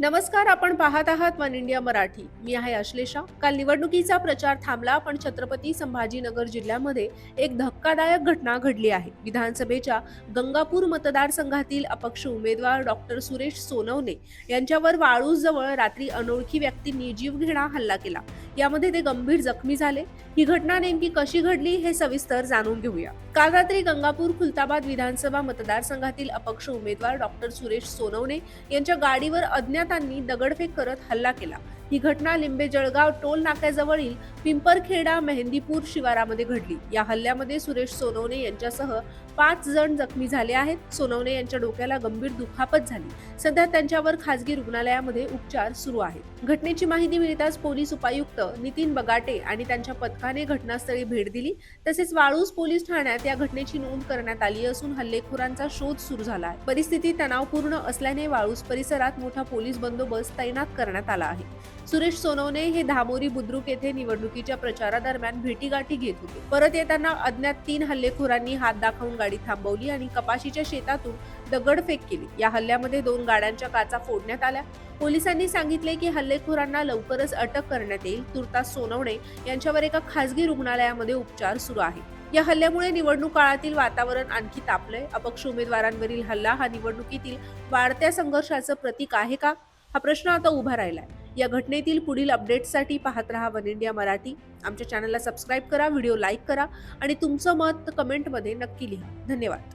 नमस्कार आपण पाहत आहात वन इंडिया मराठी. मी आहे अश्लेषा. काल निवडणुकीचा प्रचार थांबला पण छत्रपती संभाजीनगर जिल्ह्यामध्ये एक धक्कादायक घटना घडली आहे. विधानसभेच्या गंगापूर मतदारसंघातील अपक्ष उमेदवार डॉक्टर सुरेश सोनवणे यांच्यावर वाळूजवळ रात्री अनोळखी व्यक्तींनी जीवघेणा हल्ला केला. यामध्ये ते गंभीर जखमी झाले. ही घटना नेमकी कशी घडली हे सविस्तर जाणून घेऊया. काल रात्री गंगापूर खुलताबाद विधानसभा मतदारसंघातील अपक्ष उमेदवार डॉक्टर सुरेश सोनवणे यांच्या गाडीवर अज्ञात अज्ञातांनी दगडफेक करत हल्ला केला. ही घटना लिंबे जळगाव टोल नाक्याजवळील पिंपरखेडा मेहंदीपूर शिवारामध्ये घडली. या हल्ल्यामध्ये सुरेश सोनवणे यांच्यासह पाच जण जखमी झाले आहेत. सोनवणे यांच्या डोक्याला गंभीर दुखापत झाली. सध्या त्यांच्यावर खासगी रुग्णालयामध्ये उपचार सुरू आहेत. घटनेची माहिती मिळताच पोलीस उपायुक्त नितीन बगाटे आणि त्यांच्या पथकाने घटनास्थळी भेट दिली. तसेच वाळूज पोलीस ठाण्यात या घटनेची नोंद करण्यात आली असून हल्लेखोरांचा शोध सुरू झाला आहे. परिस्थिती तणावपूर्ण असल्याने वाळूज परिसरात मोठा पोलीस बंदोबस्त तैनात करण्यात आला आहे. सुरेश सोनवणे हे धामोरी बुद्रुक येथे निवडणुकीच्या प्रचारादरम्यान भेटीगाठी घेत होते. परत येताना अज्ञात तीन हल्लेखोरांनी हात दाखवून गाडी थांबवली आणि कपाशीच्या शेतातून दगडफेक केली. या हल्ल्यामध्ये दोन गाड्यांच्या काचा फोडण्यात आल्या. पोलिसांनी सांगितले की हल्लेखोरांना लवकरच अटक करण्यात येईल. तुर्तास सोनवणे यांच्यावर एका खासगी रुग्णालयामध्ये उपचार सुरू आहे. या हल्ल्यामुळे निवडणूक काळातील वातावरण आणखी तापलंय. अपक्ष उमेदवारांवरील हल्ला हा निवडणुकीतील वाढत्या संघर्षाचं प्रतीक आहे का? हा प्रश्न आता उभा राहिलाय. या घटनेतील पुढील अपडेट्ससाठी पाहत रहा वन इंडिया मराठी. आमच्या चॅनलला सबस्क्राईब करा व्हिडिओ लाईक करा आणि तुमचं मत कमेंटमध्ये नक्की लिहा. धन्यवाद.